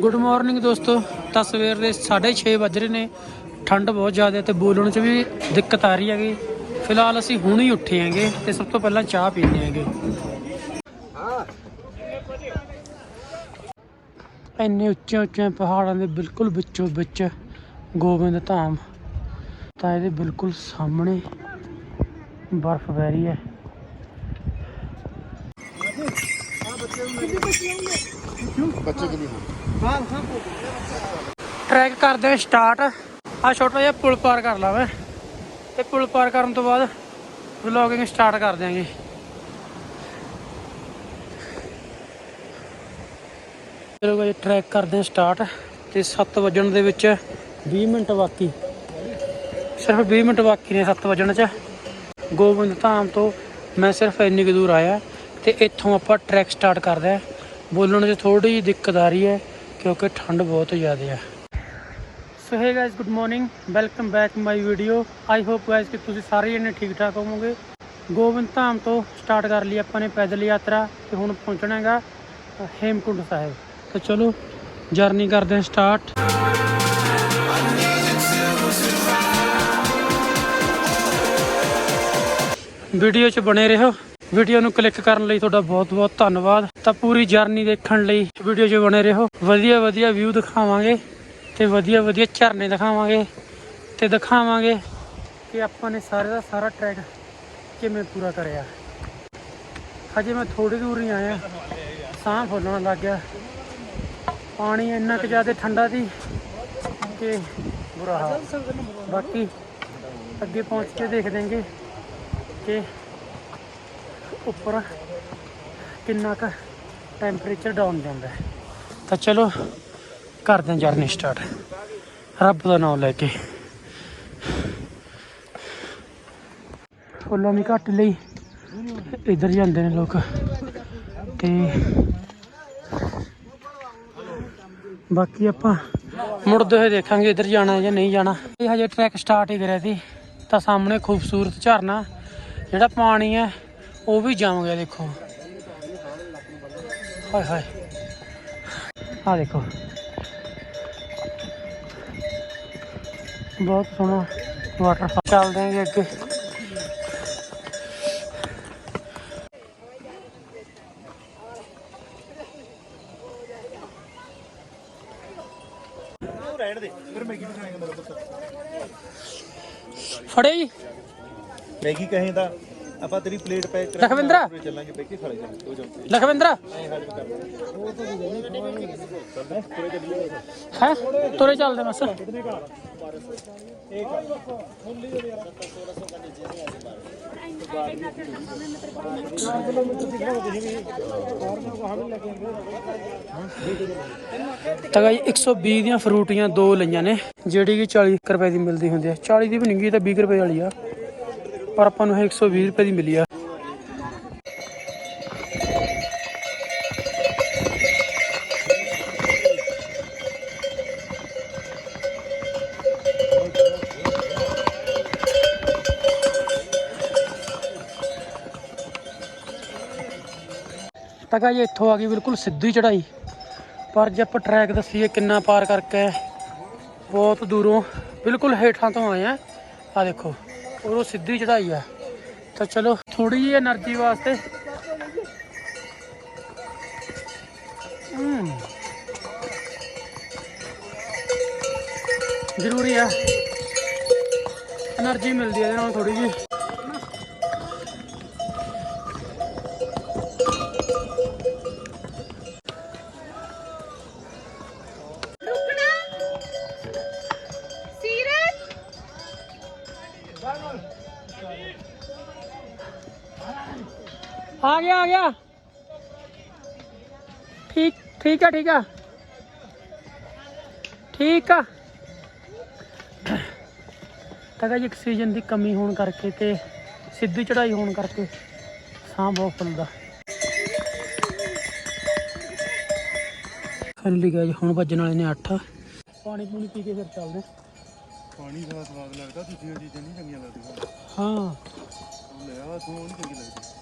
Good morning ਦੋਸਤੋ। ਤਾਂ ਸਵੇਰ ਦੇ 6:30 ਵੱਜ ਰਹੇ ਨੇ। ਠੰਡ ਬਹੁਤ ਜ਼ਿਆਦਾ ਹੈ ਤੇ ਬੋਲਣ 'ਚ ਵੀ ਦਿੱਕਤ ਆ ਰਹੀ ਹੈਗੀ। ਫਿਲਹਾਲ ਅਸੀਂ ਹੁਣ ਹੀ ਉੱਠੇ ਹੈਗੇ ਤੇ ਸਭ ਤੋਂ ਪਹਿਲਾਂ ਚਾਹ ਪੀਂਦੇ ਹੈਗੇ। ਇੰਨੇ ਉੱਚੇ ਉੱਚੇ ਪਹਾੜਾਂ ਦੇ ਬਿਲਕੁਲ ਵਿੱਚੋਂ ਵਿੱਚ ਗੋਬਿੰਦ ਧਾਮ। ਤਾਂ ਇਹਦੇ ਬਿਲਕੁਲ ਸਾਹਮਣੇ ਬਰਫ਼ ਪੈ ਰਹੀ ਹੈ। ਟਰੈਕ ਕਰਦੇ ਸਟਾਰਟ ਆ ਛੋਟਾ ਜਿਹਾ ਪੁਲ ਪਾਰ ਕਰ ਲਾ ਮੈਂ। ਤੇ ਪੁਲ ਪਾਰ ਕਰਨ ਤੋਂ ਬਾਅਦ ਵਲੌਗਿੰਗ ਸਟਾਰਟ ਕਰ ਦਿਆਂਗੇ। ਚਲੋ ਗਾਇਸ ਟਰੈਕ ਕਰਦੇ ਆ ਸਟਾਰਟ ਤੇ 7 ਵਜਣ ਦੇ ਵਿੱਚ 20 ਮਿੰਟ ਬਾਕੀ। ਸਿਰਫ 20 ਮਿੰਟ ਬਾਕੀ ਨੇ 7 ਵਜਣ 'ਚ। ਗੋਬਿੰਦ ਧਾਮ ਤੋਂ ਮੈਂ ਸਿਰਫ ਇੰਨੀ ਕੁ ਦੂਰ ਆਇਆ। ਤੇ ਇੱਥੋਂ ਆਪਾਂ ਟਰੈਕ ਸਟਾਰਟ ਕਰਦੇ ਹਾਂ। ਬੋਲਣ 'ਚ ਥੋੜੀ ਜਿਹੀ ਦਿੱਕਤ ਆ ਰਹੀ ਹੈ, ਕਿਉਂਕਿ ਠੰਡ ਬਹੁਤ ਜ਼ਿਆਦਾ ਹੈ। So hey guys good morning welcome back my video I hope guys ਕਿ ਤੁਸੀਂ ਸਾਰੇ ਜਣੇ ਠੀਕ ਠਾਕ ਹੋਵੋਗੇ। ਗੋਬਿੰਦ ਧਾਮ ਤੋਂ ਸਟਾਰਟ ਕਰ ਲਈ ਆਪਾਂ ਨੇ ਪੈਦਲ ਯਾਤਰਾ ਤੇ ਹੁਣ ਪਹੁੰਚਣਾ ਹੈਗਾ ਹੇਮਕੁੰਡ ਸਾਹਿਬ। ਤਾਂ ਚਲੋ ਜਰਨੀ ਕਰਦੇ ਹਾਂ ਸਟਾਰਟ ਵੀਡੀਓ 'ਚ ਬਣੇ ਰਹੋ। ਵੀਡੀਓ ਨੂੰ ਕਲਿੱਕ ਕਰਨ ਲਈ ਤੁਹਾਡਾ ਬਹੁਤ-ਬਹੁਤ ਧੰਨਵਾਦ। ਤਾਂ ਪੂਰੀ ਜਰਨੀ ਦੇਖਣ ਲਈ ਵੀਡੀਓ 'ਚ ਬਣੇ ਰਹੋ। ਵਧੀਆ ਵਧੀਆ ਵਿਊ ਦਿਖਾਵਾਂਗੇ ਤੇ ਵਧੀਆ ਵਧੀਆ ਝਰਨੇ ਦਿਖਾਵਾਂਗੇ ਤੇ ਦਿਖਾਵਾਂਗੇ ਕਿ ਆਪਾਂ ਨੇ ਸਾਰੇ ਦਾ ਸਾਰਾ ਟਰੈਕ ਕਿਵੇਂ ਪੂਰਾ ਕਰਿਆ। ਹਜੇ ਮੈਂ ਥੋੜੀ ਦੂਰ ਹੀ ਆਇਆ। ਸਾਹ ਫੁੱਲਣ ਲੱਗ ਗਿਆ। ਪਾਣੀ ਇੰਨਾ ਕੁ ਜ਼ਿਆਦਾ ਠੰਡਾ ਸੀ ਕਿ ਬੁਰਾ ਹਾਲ। ਬਾਕੀ ਅੱਗੇ ਪਹੁੰਚ ਕੇ ਦੇਖ ਦੇਂਗੇ ਕਿ ਉੱਪਰ ਕਿੰਨਾ ਕੁ ਟੈਂਪਰੇਚਰ ਡਾਊਨ ਜਾਂਦਾ ਤਾਂ ਚਲੋ, ਕਰਦੇ ਹਾਂ ਜਰਨੀ ਸਟਾਰਟ ਰੱਬ ਦਾ ਨਾਮ ਲੈ ਕੇ। ਫੁੱਲਾਂ ਦੀ ਘੱਟ ਲਈ ਇੱਧਰ ਜਾਂਦੇ ਨੇ ਲੋਕ। ਤੇ ਬਾਕੀ ਆਪਾਂ ਮੁੜਦੇ ਹੋਏ ਦੇਖਾਂਗੇ ਇੱਧਰ ਜਾਣਾ ਜਾਂ ਨਹੀਂ ਜਾਣਾ। ਇਹ ਹਜੇ ਟਰੈਕ ਸਟਾਰਟ ਹੀ ਕਰਿਆ ਸੀ। ਤਾਂ ਸਾਹਮਣੇ ਖੂਬਸੂਰਤ ਝਰਨਾ, ਜਿਹੜਾ ਪਾਣੀ ਹੈ ਉਹ ਵੀ ਜਮ ਗਿਆ ਦੇਖੋ। ਹਾਏ ਹਾਏ। ਆ ਦੇਖੋ। ਬਹੁਤ ਸੋਹਣਾ ਵਾਟਰਫਾਲ ਚੱਲਦੇ ਆਂਗੇ ਅੱਗੇ। ਰਹਿਣ ਦੇ ਫਿਰ ਮੈਗੀ ਵੀ ਮੇਰਾ ਪੁੱਤ ਫੜੇ ਜੀ। ਮੈਗੀ ਕਹੇ ਤਾਂ? ਆਪਾਂ ਤੇਰੀ ਪਲੇਟ ਪੈਕ ਲਖਵਿੰਦਰਾ। ਚੱਲਾਂਗੇ ਬੈ ਕੇ ਖਾ ਲਾਂਗੇ ਹੋ ਜਾਓ ਲਖਵਿੰਦਰਾ! ਹੈ? ਤੁਰੇ ਚੱਲਦੇ ਬਸ। ਤਾਂ ਗਾਈ 120 ਦੀਆਂ ਫਰੂਟੀਆਂ ਦੋ ਲਈਆਂ ਨੇ ਜਿਹੜੀ ਕਿ 40 ਕੁ ਰੁਪਏ ਦੀ ਮਿਲਦੀ ਹੁੰਦੀ ਹੈ। 40 ਦੀ ਵੀ ਨਹੀਂ ਗਈ ਤਾਂ 20 ਕੁ ਰੁਪਏ ਵਾਲੀ ਆ। ਪਰ ਆਪਾਂ ਨੂੰ ਇਹ 120 ਰੁਪਏ ਦੀ ਮਿਲੀ ਆ। ਤਾਂ ਗਾਈ ਇੱਥੋਂ ਆ ਗਈ ਬਿਲਕੁਲ ਸਿੱਧੀ ਚੜਾਈ ਪਰ ਜੇ ਆਪਾਂ ਟਰੈਕ ਦੱਸੀਏ ਕਿੰਨਾ ਪਾਰ ਕਰਕੇ, ਬਹੁਤ ਦੂਰੋਂ ਬਿਲਕੁਲ ਹੇਠਾਂ ਤੋਂ ਆਏ ਆ। ਆ ਦੇਖੋ। ਉਹ ਸਿੱਧੀ ਚੜਾਈ ਆ। ਤਾਂ ਚਲੋ ਥੋੜੀ ਜਿਹੀ એનર્ਜੀ ਵਾਸਤੇ। ਜ਼ਰੂਰੀ ਆ। એનર્ਜੀ ਮਿਲਦੀ ਹੈ ਇਹਦੇ ਨਾਲ ਥੋੜੀ ਜਿਹੀ। ਆ ਗਿਆ। ਠੀਕ ਠੀਕ ਆ ਠੀਕ ਆ। ਠੀਕ ਆ। ਤਾਂ ਜੀ ਆਕਸੀਜਨ ਦੀ ਕਮੀ ਹੋਣ ਕਰਕੇ ਤੇ ਸਿੱਧੀ ਚੜਾਈ ਹੋਣ ਕਰਕੇ ਸਾਹ ਬਹੁਤ ਫੁੱਲਦਾ ਖਾਲੀ ਗਿਆ ਜੀ ਹੁਣ ਵੱਜਣ ਵਾਲੇ ਨੇ 8 ਪਾਣੀ ਪੂਣੀ ਪੀ ਕੇ ਫਿਰ ਚੱਲਦੇ। ਪਾਣੀ ਦਾ ਸਵਾਦ ਲੱਗਦਾ ਦੂਜੀਆਂ ਚੀਜ਼ਾਂ ਨਹੀਂ ਚੰਗੀਆਂ ਲੱਗਦੀਆਂ। ਹਾਂ। ਲੈ ਆ ਤੂੰ ਨਹੀਂ ਚੰਗੀ ਲੱਗਦੀ।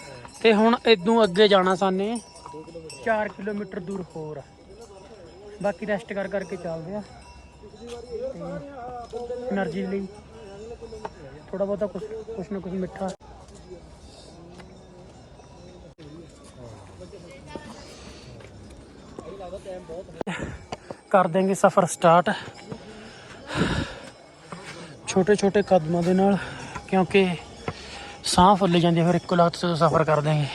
ਤੇ ਹੁਣ ਇਦੋਂ ਅੱਗੇ ਜਾਣਾ ਸਾਨੇ। 4 ਕਿਲੋਮੀਟਰ ਦੂਰ ਹੋਰ ਬਾਕੀ ਰੈਸਟ ਕਰ ਕਰਕੇ ਚੱਲਦੇ ਆ। એનર્ਜੀ ਲਈ ਥੋੜਾ ਬਹੁਤਾ ਕੁਝ ਕੁਝ ਨਾ ਕੁਝ ਮਿੱਠਾ। ਕਰ ਦੇਂਗੇ ਸਫ਼ਰ ਸਟਾਰਟ ਛੋਟੇ ਛੋਟੇ ਕਦਮਾਂ ਦੇ ਨਾਲ, ਕਿਉਂਕਿ ਸਾਹ ਫੁੱਲ ਜਾਂਦੇ ਫਿਰ ਇੱਕੋ ਲੱਤ ਤੋਂ ਸਫ਼ਰ ਕਰ ਦੇਂਗੇ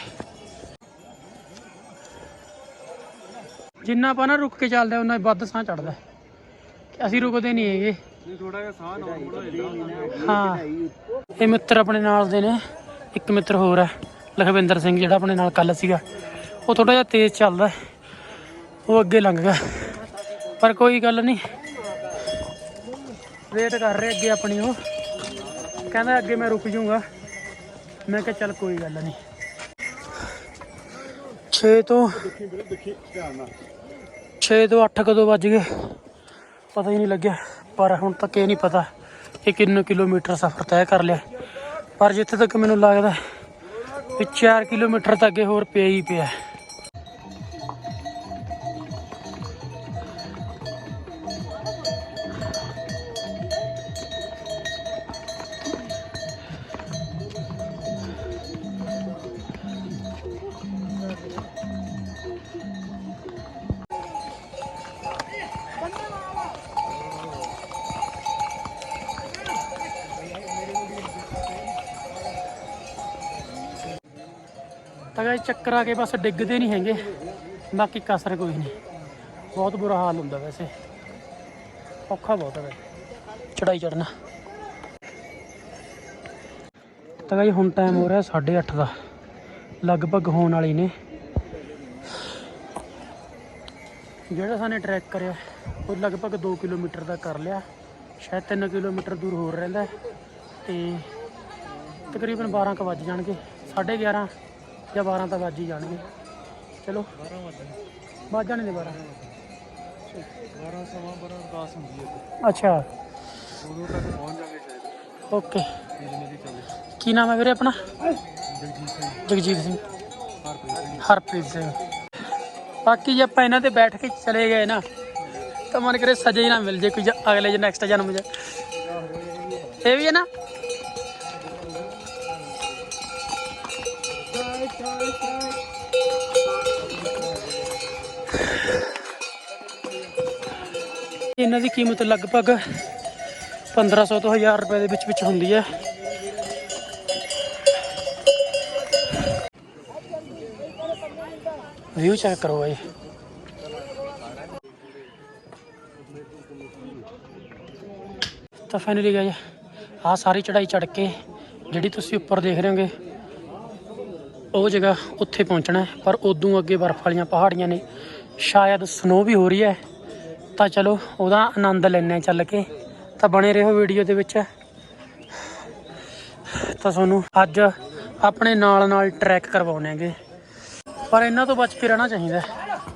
ਜਿੰਨਾ ਆਪਾਂ ਨਾ ਰੁਕ ਕੇ ਚੱਲਦੇ ਉਹਨਾਂ ਵੱਧ ਸਾਹ ਚੜਦਾ ਅਸੀਂ ਰੁਕਦੇ ਨਹੀਂ ਹੈਗੇ। ਥੋੜਾ ਜਿਹਾ ਸਾਹ ਨਾਰਮਲ ਹੋ ਜਾਂਦਾ। ਹਾਂ। ਇਹ ਮਿੱਤਰ ਆਪਣੇ ਨਾਲ ਦੇ ਨੇ। ਇੱਕ ਮਿੱਤਰ ਹੋਰ ਹੈ ਲਖਵਿੰਦਰ ਸਿੰਘ ਜਿਹੜਾ ਆਪਣੇ ਨਾਲ ਕੱਲ ਸੀਗਾ। ਉਹ ਥੋੜਾ ਜਿਹਾ ਤੇਜ਼ ਚੱਲਦਾ। ਉਹ ਅੱਗੇ ਲੰਘ ਗਿਆ। ਪਰ ਕੋਈ ਗੱਲ ਨਹੀਂ। ਵੇਟ ਕਰ ਰਹੇ ਅੱਗੇ ਆਪਣੀ ਉਹ। ਕਹਿੰਦਾ ਅੱਗੇ ਮੈਂ ਰੁਕ ਜਾਊਂਗਾ। ਮੈਂ ਕਿਹਾ ਚੱਲ ਕੋਈ ਗੱਲ ਨਹੀਂ। 6 ਤੋਂ 6 ਤੋਂ 8 ਕਦੋਂ ਵੱਜ ਗਏ? ਪਤਾ ਹੀ ਨਹੀਂ ਲੱਗਿਆ, ਪਰ ਹੁਣ ਤੱਕ ਇਹ ਨਹੀਂ ਪਤਾ ਕਿ ਕਿੰਨੇ ਕਿਲੋਮੀਟਰ ਸਫ਼ਰ ਤੈਅ ਕਰ ਲਿਆ। ਪਰ ਜਿੱਥੇ ਤੱਕ ਮੈਨੂੰ ਲੱਗਦਾ, ਵੀ 4 ਕਿਲੋਮੀਟਰ ਤਾਂ ਅੱਗੇ ਹੋਰ ਪਿਆ ਹੀ ਪਿਆ। ਤਾਂ ਚੱਕਰ ਆ ਕੇ ਬਸ ਡਿੱਗਦੇ ਨਹੀਂ ਹੈਗੇ। ਬਾਕੀ ਕਸਰ ਕੋਈ ਨਹੀਂ। ਬਹੁਤ ਬੁਰਾ ਹਾਲ ਹੁੰਦਾ ਵੈਸੇ। ਔਖਾ ਬਹੁਤ ਹੈ ਚੜਾਈ ਚੜਨਾ ਤਾਂ ਗਾਇਸ ਹੁਣ ਟਾਈਮ ਹੋ ਰਿਹਾ 8:30 ਦਾ। ਲਗਭਗ ਹੋਣ ਵਾਲੀ ਨੇ। ਜਿਹੜਾ ਸਾਨੇ ਟਰੈਕ ਕਰਿਆ, ਉਹ ਲਗਭਗ 2 ਕਿਲੋਮੀਟਰ ਦਾ ਕਰ ਲਿਆ। ਸ਼ਾਇਦ 3 ਕਿਲੋਮੀਟਰ ਦੂਰ ਹੋਰ ਰਹਿੰਦਾ ਹੈ। ਤੇ ਤਕਰੀਬਨ 12 ਕੁ ਵੱਜ ਜਾਣਗੇ। 11:30 ਜਾਂ 12 ਤਾਂ ਵੱਜ ਹੀ ਜਾਣਗੇ। ਚਲੋ। 12 ਵਜੇ ਵੱਜ ਜਾਣੇ ਨੇ 12 12 ਸਵਾ 12 10 ਹੁੰਦੀ ਹੈ। ਅੱਛਾ। ਉਦੋਂ ਤੱਕ ਪਹੁੰਚ ਜਾਗੇ ਸ਼ਾਇਦ। ਓਕੇ। ਕੀ ਨਾਮ ਹੈ ਵੀਰੇ ਆਪਣਾ? ਜਗਜੀਤ ਸਿੰਘ। ਜਗਜੀਤ ਸਿੰਘ। ਹਰਪ੍ਰੀਤ ਸਿੰਘ। ਬਾਕੀ ਜੇ ਆਪਾਂ ਇਹਨਾਂ ਤੇ ਬੈਠ ਕੇ ਚਲੇ ਗਏ ਨਾ ਤਾਂ ਮਨ ਕਰੇ ਸਜੇ ਹੀ ਨਾ ਮਿਲ ਜੇ ਕੋਈ ਜ- ਅਗਲੇ ਜ ਨੈਕਸਟ ਜਨਮ ਚ ਇਹ ਵੀ ਹੈ ਨਾ? ਇਹਨਾਂ ਦੀ ਕੀਮਤ ਲਗਭਗ 1500 ਤੋਂ 1000 ਰੁਪਏ ਦੇ ਵਿੱਚ ਵਿੱਚ ਹੁੰਦੀ ਹੈ। ਵਿਊ ਚੈੱਕ ਕਰੋ ਬਾਈ। ਤਾਂ ਫਾਈਨਲੀ ਗਾਇਸ ਆ ਸਾਰੀ ਚੜਾਈ ਚੜ ਕੇ ਜਿਹੜੀ ਤੁਸੀਂ ਉੱਪਰ ਦੇਖ ਰਹੇ ਹੋਗੇ ਉਹ ਜਗ੍ਹਾ ਉੱਥੇ ਪਹੁੰਚਣਾ ਹੈ, ਪਰ ਉਦੋਂ ਅੱਗੇ ਬਰਫ਼ ਵਾਲੀਆਂ ਪਹਾੜੀਆਂ ਨੇ। ਸ਼ਾਇਦ ਸਨੋ ਵੀ ਹੋ ਰਹੀ ਹੈ। ਤਾਂ ਚਲੋ ਉਹਦਾ ਆਨੰਦ ਲੈਣੇ ਹਾਂ ਚੱਲ ਕੇ। ਤਾਂ ਬਣੇ ਰਹੋ ਵੀਡੀਓ ਦੇ ਵਿੱਚ। ਤਾਂ ਤੁਹਾਨੂੰ ਅੱਜ ਆਪਣੇ ਨਾਲ ਨਾਲ ਟਰੈਕ ਕਰਵਾਉਣੇ ਹੈਗੇ। ਪਰ ਇਹਨਾਂ ਤੋਂ ਬਚ ਕੇ ਰਹਿਣਾ ਚਾਹੀਦਾ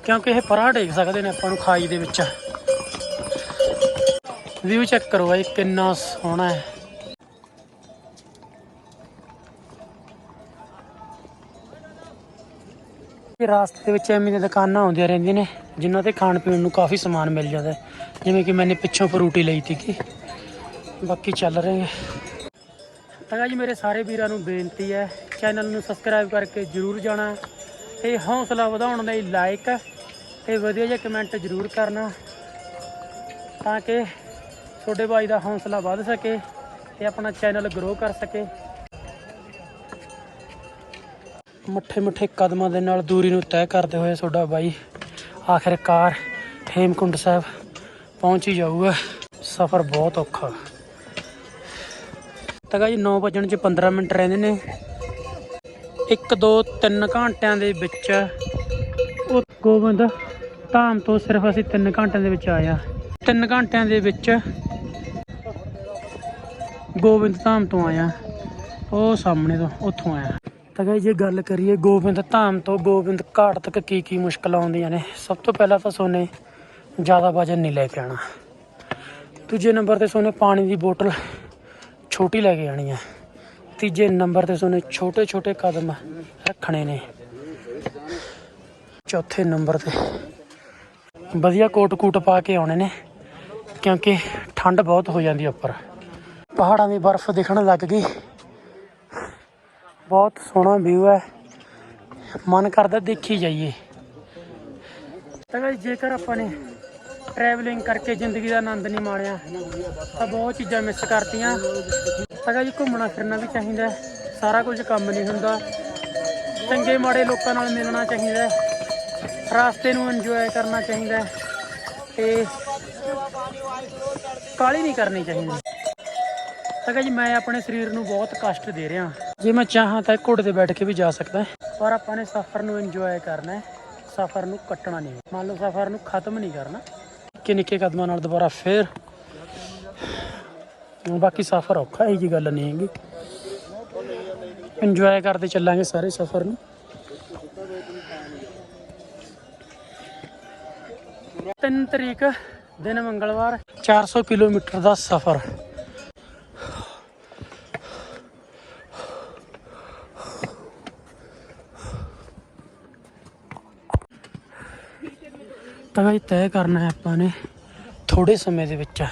ਕਿਉਂਕਿ ਇਹ ਪਰਾਂ ਡੇਗ ਸਕਦੇ ਨੇ ਆਪਾਂ ਨੂੰ ਖਾਈ ਦੇ ਵਿੱਚ। ਵਿਊ ਚੈੱਕ ਕਰੋ ਬਾਈ ਕਿੰਨਾ ਸੋਹਣਾ ਹੈ। ਰਾਸਤੇ ਦੇ ਵਿੱਚ ਐਵੇਂ ਦੀਆਂ ਦੁਕਾਨਾਂ ਆਉਂਦੀਆਂ ਰਹਿੰਦੀਆਂ ਨੇ, ਜਿਨ੍ਹਾਂ ਤੇ ਖਾਣ ਪੀਣ ਨੂੰ ਕਾਫੀ ਸਮਾਨ ਮਿਲ ਜਾਂਦਾ ਹੈ। ਜਿਵੇਂ ਕਿ ਮੈਨੇ ਪਿੱਛੋਂ ਫਰੂਟੀ ਲਈ ਸੀਗੀ ਬਾਕੀ ਚੱਲ ਰਹੇ ਹਾਂ। ਤਾਂ ਜੀ ਮੇਰੇ ਸਾਰੇ ਵੀਰਾਂ ਨੂੰ ਬੇਨਤੀ ਹੈ, ਚੈਨਲ ਨੂੰ ਸਬਸਕ੍ਰਾਈਬ ਕਰਕੇ ਜਰੂਰ ਜਾਣਾ, ਤੇ ਹੌਸਲਾ ਵਧਾਉਣ ਲਈ ਲਾਈਕ ਤੇ ਵਧੀਆ ਜਿਹਾ ਕਮੈਂਟ ਜਰੂਰ ਕਰਨਾ, ਤਾਂ ਕਿ ਤੁਹਾਡੇ ਭਾਈ ਦਾ ਹੌਸਲਾ ਵੱਧ ਸਕੇ ਤੇ ਆਪਣਾ ਚੈਨਲ ਗਰੋ ਕਰ ਸਕੇ। ਮੱਠੇ ਮੱਠੇ ਕਦਮਾਂ ਦੇ ਨਾਲ ਦੂਰੀ ਨੂੰ ਤੈਅ ਕਰਦੇ ਹੋਏ ਤੁਹਾਡਾ ਬਾਈ ਆਖਿਰਕਾਰ ਹੇਮਕੁੰਡ ਸਾਹਿਬ ਪਹੁੰਚ ਹੀ ਜਾਊਗਾ। ਸਫ਼ਰ ਬਹੁਤ ਔਖਾ। ਤਾਂ ਜੀ 9 ਵਜਣ ਚ 15 ਮਿੰਟ ਰਹਿੰਦੇ ਨੇ। 1 2 3 ਘੰਟਿਆਂ ਦੇ ਵਿੱਚ ਉਹ ਗੋਬਿੰਦ, ਧਾਮ ਤੋਂ ਸਿਰਫ ਅਸੀਂ 3 ਘੰਟਿਆਂ ਦੇ ਵਿੱਚ ਆਇਆ 3 ਘੰਟਿਆਂ ਦੇ ਵਿੱਚ ਗੋਬਿੰਦ ਧਾਮ ਤੋਂ ਆਇਆ। ਉਹ ਸਾਹਮਣੇ ਤੋਂ ਉੱਥੋਂ ਆਇਆ। ਤਾਂ ਗਾਇਸ ਜੇ ਗੱਲ ਕਰੀਏ ਗੋਬਿੰਦ ਧਾਮ ਤੋਂ ਗੋਬਿੰਦ ਘਾਟ ਤੱਕ ਕੀ ਕੀ ਮੁਸ਼ਕਲਾਂ ਆਉਂਦੀਆਂ ਨੇ, ਸਭ ਤੋਂ ਪਹਿਲਾਂ ਤਾਂ ਸੋਨੇ ਜ਼ਿਆਦਾ ਵਜਨ ਨਹੀਂ ਲੈ ਕੇ ਆਣਾ ਦੂਜੇ ਨੰਬਰ ਤੇ ਸੋਨੇ ਪਾਣੀ ਦੀ ਬੋਤਲ ਛੋਟੀ ਲੈ ਕੇ ਆਣੀ ਹੈ। ਤੀਜੇ ਨੰਬਰ ਤੇ ਸੋਨੇ ਛੋਟੇ ਛੋਟੇ ਕਦਮ ਰੱਖਣੇ ਨੇ। ਚੌਥੇ ਨੰਬਰ ਤੇ ਵਧੀਆ ਕੋਟ ਕੂਟ ਪਾ ਕੇ ਆਉਣੇ ਨੇ, ਕਿਉਂਕਿ ਠੰਡ ਬਹੁਤ ਹੋ ਜਾਂਦੀ ਹੈ ਉੱਪਰ। ਪਹਾੜਾਂ ਦੀ ਬਰਫ਼ ਦਿਖਣ ਲੱਗ ਗਈ। ਬਹੁਤ ਸੋਹਣਾ ਵਿਊ ਹੈ। ਮਨ ਕਰਦਾ ਦੇਖੀ ਜਾਈਏ। ਤਾਂ guys, ਜੇਕਰ ਆਪਾਂ ਨੇ ਟਰੈਵਲਿੰਗ ਕਰਕੇ ਜ਼ਿੰਦਗੀ ਦਾ ਆਨੰਦ ਨਹੀਂ ਮਾਣਿਆ ਤਾਂ ਬਹੁਤ ਚੀਜ਼ਾਂ ਮਿਸ ਕਰਤੀਆਂ। ਤਾਂ guys, ਘੁੰਮਣਾ ਫਿਰਨਾ ਵੀ ਚਾਹੀਦਾ ਸਾਰਾ ਕੁਝ ਕੰਮ ਨਹੀਂ ਹੁੰਦਾ। ਚੰਗੇ ਮਾੜੇ ਲੋਕਾਂ ਨਾਲ ਮਿਲਣਾ ਚਾਹੀਦਾ ਹੈ। ਰਾਸਤੇ ਨੂੰ ਇੰਜੋਏ ਕਰਨਾ ਚਾਹੀਦਾ ਹੈ। ਤੇ ਕਾਲੀ ਨਹੀਂ ਕਰਨੀ ਚਾਹੀਦੀ। ਤਾਂ ਕਿ ਜੀ ਮੈਂ ਆਪਣੇ ਸਰੀਰ ਨੂੰ ਬਹੁਤ ਕਸ਼ਟ ਦੇ ਰਿਹਾ। ਜੇ ਮੈਂ ਚਾਹਾਂ ਤਾਂ ਘੋੜੇ ਤੇ ਬੈਠ ਕੇ ਵੀ ਜਾ ਸਕਦਾ ਪਰ ਆਪਾਂ ਨੇ ਸਫ਼ਰ ਨੂੰ ਇੰਜੋਏ ਕਰਨਾ ਹੈ। ਸਫ਼ਰ ਨੂੰ ਕੱਟਣਾ ਨਹੀਂ। ਮੰਨ ਲਓ ਸਫ਼ਰ ਨੂੰ ਖਤਮ ਨਹੀਂ ਕਰਨਾ। ਨਿੱਕੇ ਨਿੱਕੇ ਕਦਮਾਂ ਨਾਲ ਦੁਬਾਰਾ ਫੇਰ। ਬਾਕੀ ਸਫ਼ਰ ਔਖਾ ਹੈ ਜੀ ਗੱਲ ਨਹੀਂ ਹੈਗੀ। ਇੰਜੋਏ ਕਰਦੇ ਚੱਲਾਂਗੇ ਸਾਰੇ ਸਫ਼ਰ ਨੂੰ। ਤਿੰਨ ਤਰੀਕ, ਦਿਨ ਮੰਗਲਵਾਰ 400 ਕਿਲੋਮੀਟਰ ਦਾ ਸਫ਼ਰ। ਤਾਂ ਇਹ ਤੈਅ ਕਰਨਾ ਹੈ ਆਪਾਂ ਨੇ। ਥੋੜੇ ਸਮੇਂ ਦੇ ਵਿੱਚ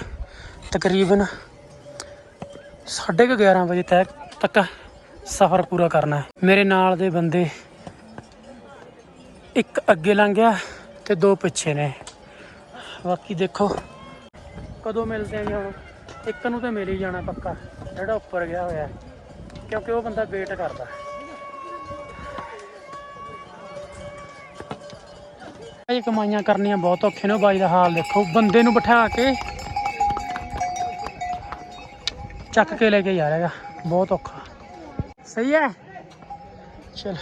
ਤਕਰੀਬਨ 11:30 ਵਜੇ ਤੱਕ ਤੱਕ ਸਫ਼ਰ ਪੂਰਾ ਕਰਨਾ ਹੈ। ਮੇਰੇ ਨਾਲ ਦੇ ਬੰਦੇ ਇੱਕ ਅੱਗੇ ਲੰਘ ਗਿਆ ਤੇ ਦੋ ਪਿੱਛੇ ਨੇ। ਬਾਕੀ ਦੇਖੋ, ਕਦੋਂ ਮਿਲਦੇ ਆਂ ਜੀ ਹੁਣ? ਇੱਕ ਨੂੰ ਤਾਂ ਮਿਲ ਹੀ ਜਾਣਾ ਪੱਕਾ, ਜਿਹੜਾ ਉੱਪਰ ਗਿਆ ਹੋਇਆ ਕਿਉਂਕਿ ਉਹ ਬੰਦਾ ਵੇਟ ਕਰਦਾ। ਇਹ ਕਮਾਈਆਂ ਕਰਨੀਆਂ ਬਹੁਤ ਔਖੇ ਨੇ ਉਹ ਬਾਈ ਦਾ ਹਾਲ ਦੇਖੋ ਬੰਦੇ ਨੂੰ ਬਿਠਾ ਕੇ ਚੱਕ ਕੇ ਲੈ ਕੇ ਜਾ ਰਿਹਾਗਾ ਬਹੁਤ ਔਖਾ ਸਹੀ ਹੈ ਚਲ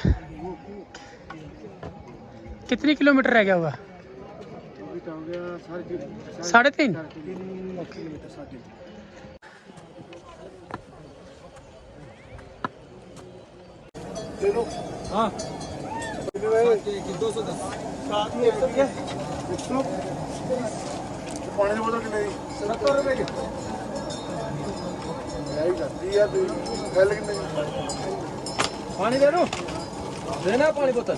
कितनी किलोमीटर रह गया होगा ਹੋ ਗਿਆ ਸਾਢੇ साढ़े तीन ਕਿਲੋਮੀਟਰ ਸਾਢੇ ਹਾਂ ਪਾਣੀ ਦੀ ਬੋਤਲ ਕਿੰਨੇ ਦੀ 70 ਰੁਪਏ ਦੀ ਨਹੀਂ ਕਰਦੀ ਯਾਰ ਤੂੰ ਗੱਲ ਕਿੰਨੇ ਪਾਣੀ ਦੇ ਦੋ ਦੇਣਾ ਪਾਣੀ ਬੋਤਲ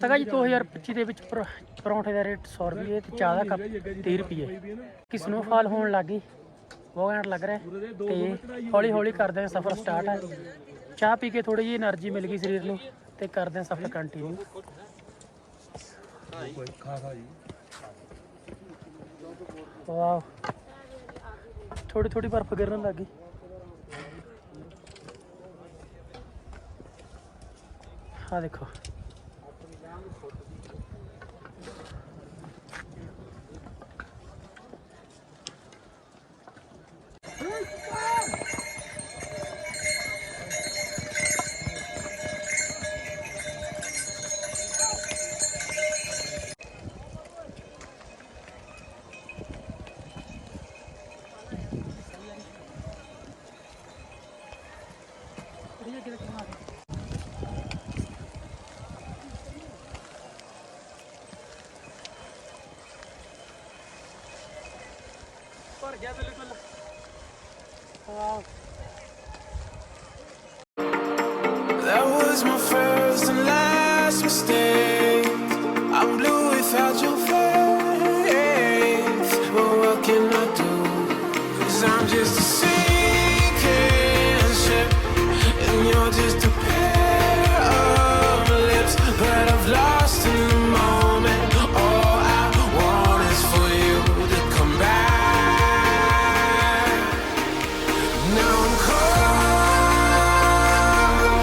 ਤਗਾ ਜੀ 2025 ਦੇ ਵਿੱਚ ਪਰ- ਪਰੌਂਠੇ ਦਾ ਰੇਟ 100 ਰੁਪਏ ਤੇ ਚਾਹ ਦਾ ਕੱਪ 30 ਰੁਪਏ। ਕਿ ਫਾਲ ਹੋਣ ਲੱਗੀ ਬਹੁਤ ਘੈਂਟ ਲੱਗ ਰਿਹਾ ਤੇ ਹੌਲੀ ਹੌਲੀ ਕਰਦੇ ਹਾਂ ਸਫ਼ਰ ਸਟਾਰਟ ਹੈ। ਚਾਹ ਪੀ ਕੇ ਥੋੜੀ ਜਿਹੀ એનર્ਜੀ ਮਿਲ ਗਈ ਸਰੀਰ ਨੂੰ ਤੇ ਕਰਦੇ ਹਾਂ ਸਫ਼ਰ ਕੰਟੀਨਿਊ ਵਾਓ ਥੋੜੀ ਥੋੜੀ ਬਰਫ਼ ਗਿਰਨ ਲੱਗ ਗਈ। ਆ ਦੇਖੋ। just